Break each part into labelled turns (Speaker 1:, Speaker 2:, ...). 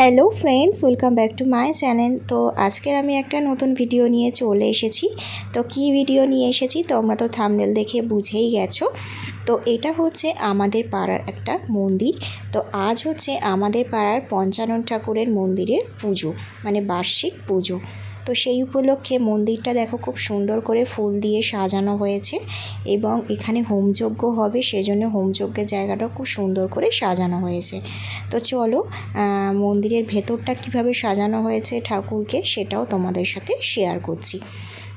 Speaker 1: hello friends welcome back to my channel তো আজকের আমি একটা নতুন ভিডিও নিয়ে চলে এসেছি তো কি ভিডিও নিয়ে এসেছি তোমরা তো থামনেল দেখে বুঝেই গেছো তো এটা হচ্ছে আমাদের পাড়ার একটা মন্দির তো আজ হচ্ছে আমাদের পাড়ার পঞ্চানন ঠাকুরের মন্দিরের পুজো মানে বার্ষিক পুজো তো সেই উপলক্ষে মন্দিরটা দেখো খুব সুন্দর করে ফুল দিয়ে সাজানো হয়েছে এবং এখানে হোমযজ্ঞ হবে সেজন্য হোমযজ্ঞের জায়গাটা খুব সুন্দর করে সাজানো হয়েছে তো চলো মন্দিরের ভেতরটা কিভাবে সাজানো হয়েছে ঠাকুরকে সেটাও তোমাদের সাথে শেয়ার করছি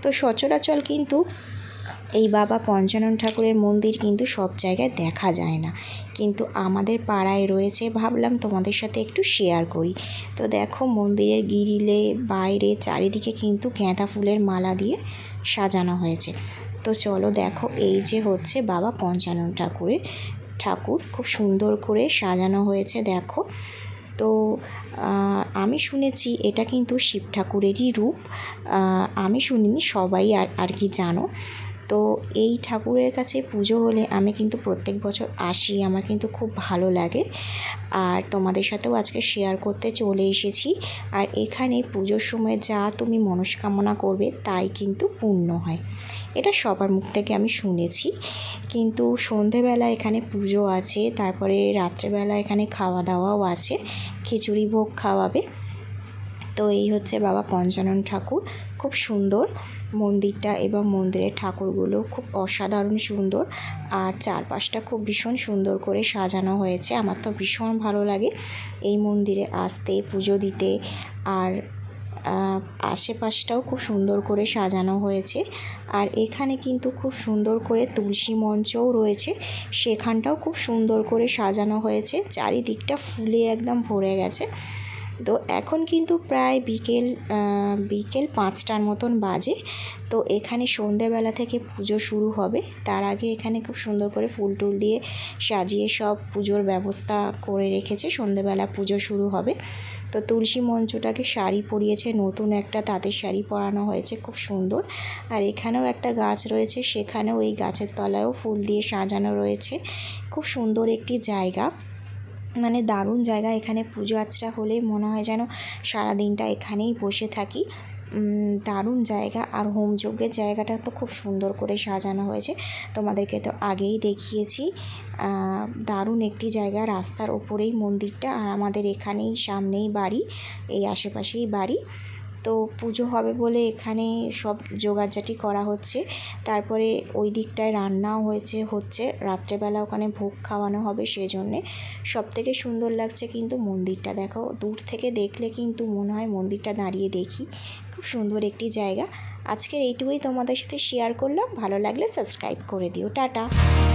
Speaker 1: তো সচরাচর কিন্তু এই বাবা পঞ্চানন ঠাকুরের মন্দির কিন্তু সব জায়গায় দেখা যায় না কিন্তু আমাদের পাড়ায় রয়েছে ভাবলাম তোমাদের সাথে একটু শেয়ার করি তো দেখো মন্দিরের গিরিলে বাইরে চারিদিকে কিন্তু গেঁদা ফুলের মালা দিয়ে সাজানো হয়েছে তো চলো দেখো এই যে হচ্ছে বাবা পঞ্চানন ঠাকুরের ঠাকুর খুব সুন্দর করে সাজানো হয়েছে দেখো তো আমি শুনেছি এটা কিন্তু শিব ঠাকুরেরই রূপ আমি শুনিনি সবাই আর আর কি জানো তো এই ঠাকুরের কাছে পুজো হলে আমি কিন্তু প্রত্যেক বছর আসি আমার কিন্তু খুব ভালো লাগে আর তোমাদের সাথেও আজকে শেয়ার করতে চলে এসেছি আর এখানে পুজোর সময় যা তুমি মনস্কামনা করবে তাই কিন্তু পূর্ণ হয় এটা সবার মুখ থেকে আমি শুনেছি কিন্তু সন্ধেবেলা এখানে পুজো আছে তারপরে রাত্রেবেলা এখানে খাওয়া দাওয়াও আছে খিচুড়ি ভোগ খাওয়াবে তো এই হচ্ছে বাবা পঞ্চানন ঠাকুর খুব সুন্দর মন্দিরটা এবং মন্দিরের ঠাকুরগুলো খুব অসাধারণ সুন্দর আর চারপাশটা খুব ভীষণ সুন্দর করে সাজানো হয়েছে আমার তো ভীষণ ভালো লাগে এই মন্দিরে আসতে পুজো দিতে আর আশেপাশটাও খুব সুন্দর করে সাজানো হয়েছে আর এখানে কিন্তু খুব সুন্দর করে তুলসী মঞ্চও রয়েছে সেখানটাও খুব সুন্দর করে সাজানো হয়েছে চারিদিকটা ফুলে একদম ভরে গেছে তো এখন কিন্তু প্রায় বিকেল বিকেল পাঁচটার মতন বাজে তো এখানে সন্ধ্যেবেলা থেকে পুজো শুরু হবে তার আগে এখানে খুব সুন্দর করে ফুল টুল দিয়ে সাজিয়ে সব পুজোর ব্যবস্থা করে রেখেছে সন্ধ্যেবেলা পুজো শুরু হবে তো তুলসী মঞ্চটাকে শাড়ি পরিয়েছে নতুন একটা তাঁতের শাড়ি পরানো হয়েছে খুব সুন্দর আর এখানেও একটা গাছ রয়েছে সেখানেও এই গাছের তলায়ও ফুল দিয়ে সাজানো রয়েছে খুব সুন্দর একটি জায়গা মানে দারুণ জায়গা এখানে পুজো আচরা হলে মনে হয় যেন সারা দিনটা এখানেই বসে থাকি দারুণ জায়গা আর হোম যজ্ঞের জায়গাটা তো খুব সুন্দর করে সাজানো হয়েছে তোমাদেরকে তো আগেই দেখিয়েছি দারুণ একটি জায়গা রাস্তার ওপরেই মন্দিরটা আর আমাদের এখানেই সামনেই বাড়ি এই আশেপাশেই বাড়ি তো পুজো হবে বলে এখানে সব যোগাযাটি করা হচ্ছে তারপরে ওই দিকটায় রান্নাও হয়েছে হচ্ছে রাত্রেবেলা ওখানে ভোগ খাওয়ানো হবে সেজন্যে সব থেকে সুন্দর লাগছে কিন্তু মন্দিরটা দেখো দূর থেকে দেখলে কিন্তু মনে হয় মন্দিরটা দাঁড়িয়ে দেখি খুব সুন্দর একটি জায়গা আজকের এইটুকুই তোমাদের সাথে শেয়ার করলাম ভালো লাগলে সাবস্ক্রাইব করে দিও টাটা